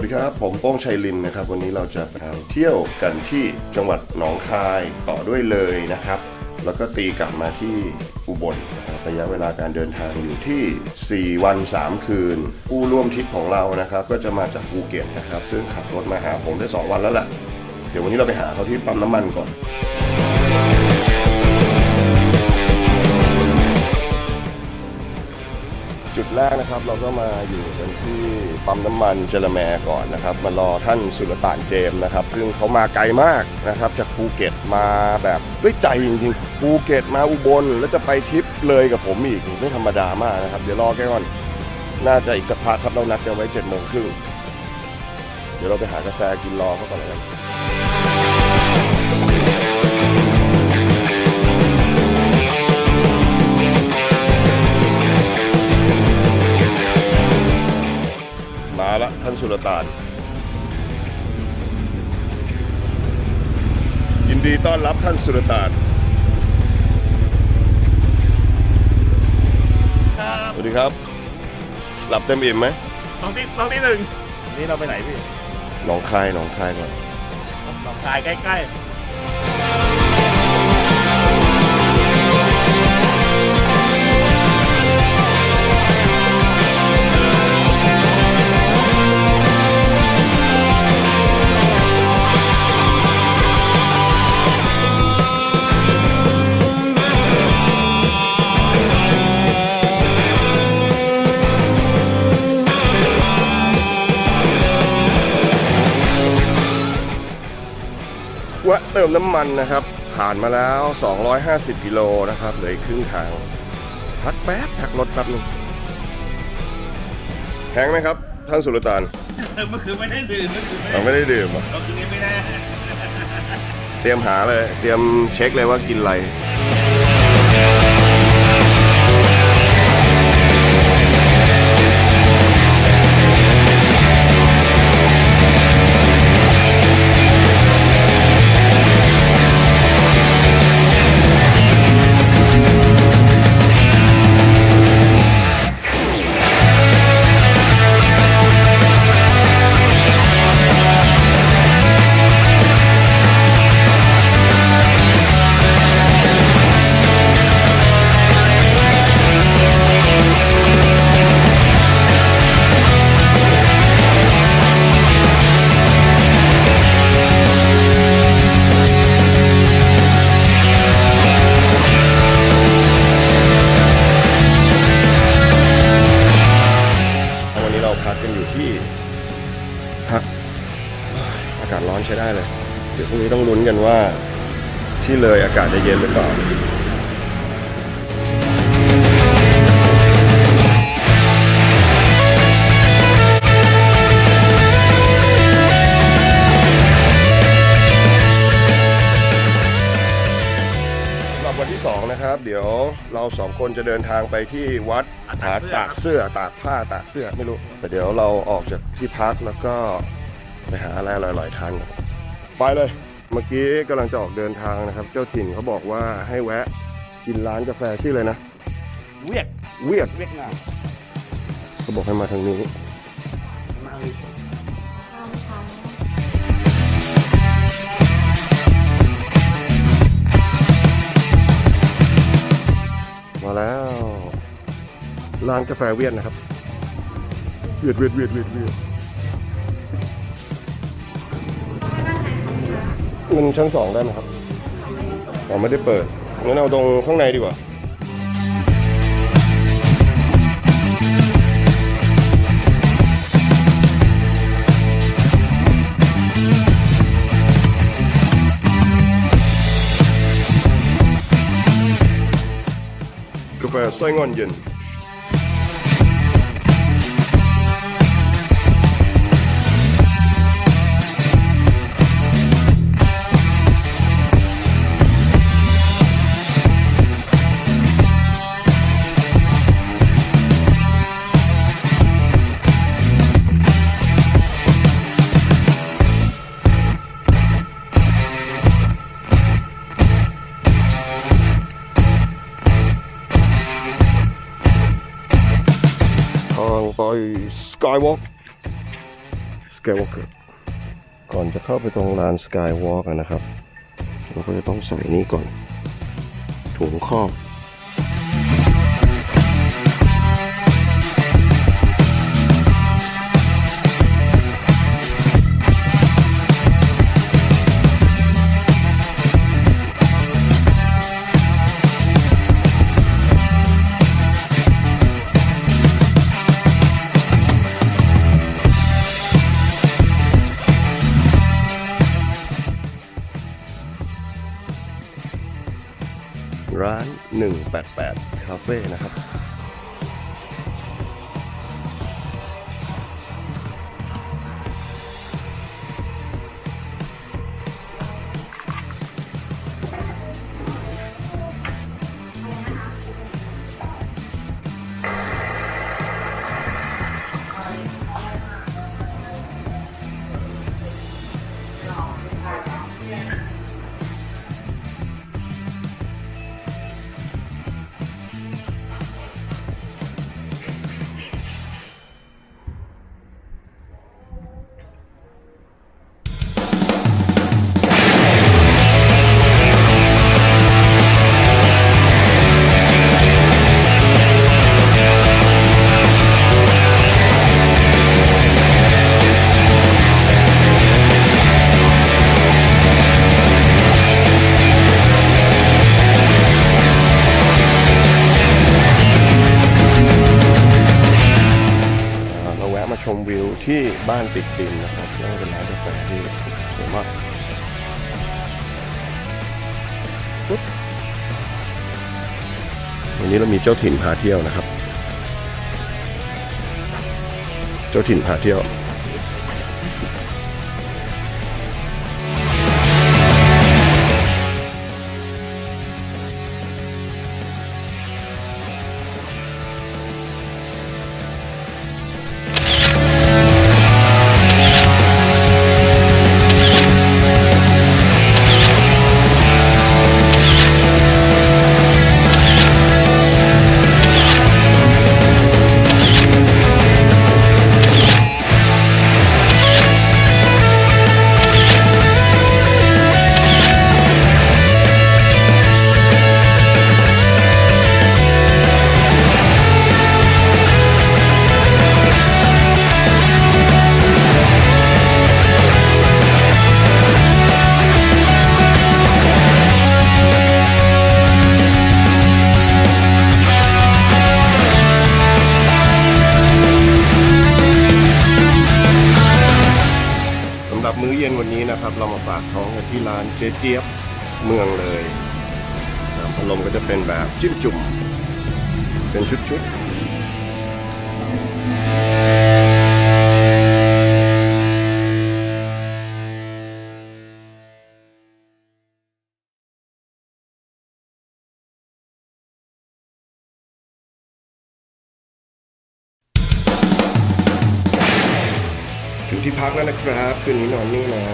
วัสดีครับ ผมโป้งชัยลินนะครับ วันนี้เราจะไปเที่ยวกันที่จังหวัดหนองคายต่อด้วยเลยนะครับ แล้วก็ตีกลับมาที่อุบลนะครับระยะเวลาการเดินทางอยู่ที่ 4 วัน 3 คืน ผู้ร่วมทริปของเรานะครับ ก็จะมาจากภูเก็ตนะครับ ซึ่งขับรถมาหาผมได้ 2 วันแล้วแหละเดี๋ยววันนี้เราไปหาเขาที่ปั๊มน้ำมันก่อน จุดแรกนะครับเราก็มาอยู่กันที่ปั๊มน้ำมันเจรแมก่อนนะครับ มารอท่านสุลต่านเจมส์นะครับ ซึ่งเขามาไกลมากนะครับ จากภูเก็ตมาแบบด้วยใจจริงๆภูเก็ตมาอุบลแล้วจะไปทริปเลยกับผมอีกไม่ธรรมดามากนะครับ เดี๋ยวรอแกก่อน น่าจะอีกสักพักครับเรานัดกันไว้เจ็ดโมงครึ่งเดี๋ยวเราไปหากาแฟกินรอเขาก่อนเลยกันม ท่านสุลต่าน ยินดีต้อนรับท่านสุลต่านครับสวัสดีครับ หลับเต็มอิ่มไหมน้องที่น้องที่หนึ่งนี่เราไปไหนพี่หนองคายหนองคายก่อนหนองคายใกล้แเติมน้ำมันนะครับ ผ่านมาแล้ว 250 กิโลนะครับเหลืออีกครึ่งทางพักแป๊บพักรถแป๊บหนึงแข็งไหมครับ ท่านสุลต่านๆเมื่อคืนไม่ได้ดื่มเมื่อคืนไม่เราไม่ได้ดื่มอะเมื่อคืนนี้ไม่ได้ เตรียมหาเลย เตรียมเช็คเลยว่ากินอะไร ใช้ได้เลย เดี๋ยวพรุ่งนี้ต้องลุ้นกันว่า ที่เลยอากาศจะเย็นหรือเปล่าสำหรับวันที่2นะครับเดี๋ยวเราสองคนจะเดินทางไปที่วัดหาตากเสื้อตากผ้าตากเสื้อไม่รู้แต่เดี๋ยวเราออกจากที่พักแล้วก็ ไปหาอะไรอร่อยๆทานกันไปเลย เมื่อกี้กำลังจะออกเดินทางนะครับ เจ้าถิ่นเขาบอกว่าให้แวะกินร้านกาแฟชื่ออะไรนะ เวียดเวียดเวียดนามเขาบอกให้มาทางนี้ มามาแล้วร้านกาแฟเวียดนะครับ เวียดเวียดเวียดเวียดเวียด มันชั้นสองได้ไหมครับอ๋อไม่ได้เปิดงั้นเอาตรงข้างในดีกว่ากาแฟไส้งอนเย็น ไปสกายวอล์กสกายวอล์กก่อนจะเข้าไปตรงลานสกายวอล์กนะครับ เราก็จะต้องใส่นี่ก่อน ถุงครอบ ร้าน 188 คาเฟ่นะครับ ชมวิวที่บ้านติดดินนะครับแล้วก็เป็นร้านกาแฟที่สวยมากวันนี้เรามีเจ้าถิ่นพาเที่ยวนะครับ เจ้าถิ่นพาเที่ยว ย็นวันนี้นะครับ เรามาฝากท้องกันที่ร้านเจ๊เจี๊ยบเมืองเลยน้ำพัดลมก็จะเป็นแบบจิ้มจุ่มเป็นชุดๆ ที่พักแล้วนะครับ คืนนี้นอนนี่นะ